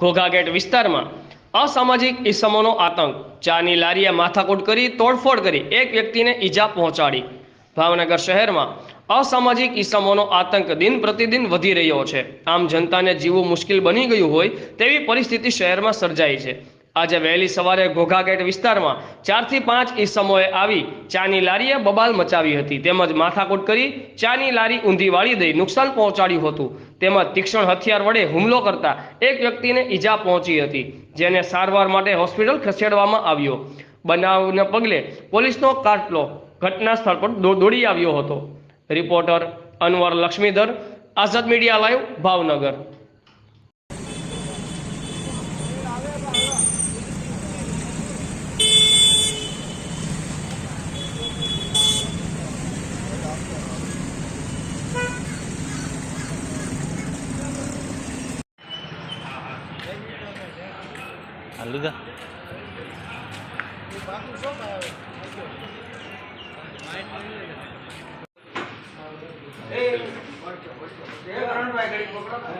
ઘોઘાગેટ વિસ્તારમાં અસામાજિક ઇસમોનો આતંક. ચાની લારીએ માથાકૂટ કરી, તોડફોડ કરી એક વ્યક્તિને ઈજા પહોંચાડી. ભાવનગર શહેરમાં અસામાજિક ઇસમોનો આતંક દિન પ્રતિદિન વધી રહ્યો છે. આમ જનતાને જીવવું મુશ્કેલ બની ગયું હોય તેવી પરિસ્થિતિ શહેરમાં સર્જાઈ છે. આજે વહેલી સવારે ઘોઘાગેટ વિસ્તારમાં ચારથી પાંચ ઈસમોએ આવી ચાની લારીએ બબાલ મચાવી હતી. તેમજ માથાકૂટ કરી ચાની લારી ઊંધી વાળી દઈ નુકસાન પહોંચાડ્યું હતું. તેમજ તીક્ષ્ણ હથિયાર વડે હુમલો કરતા એક વ્યક્તિને ઈજા પહોંચી હતી, જેને સારવાર માટે હોસ્પિટલ ખસેડવામાં આવ્યો. બનાવને પગલે પોલીસનો કાટલો ઘટના સ્થળ પર દોડી આવ્યો હતો. Reporter Anwar Laxmidhar, Azad media live Bhavnagar. આ લીધા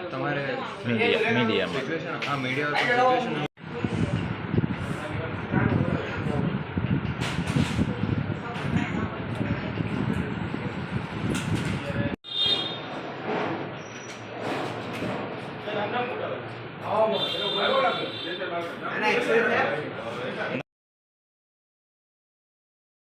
તમારે મીડિયા મીડિયામાં સિચ્યુએશન હા media And I said that.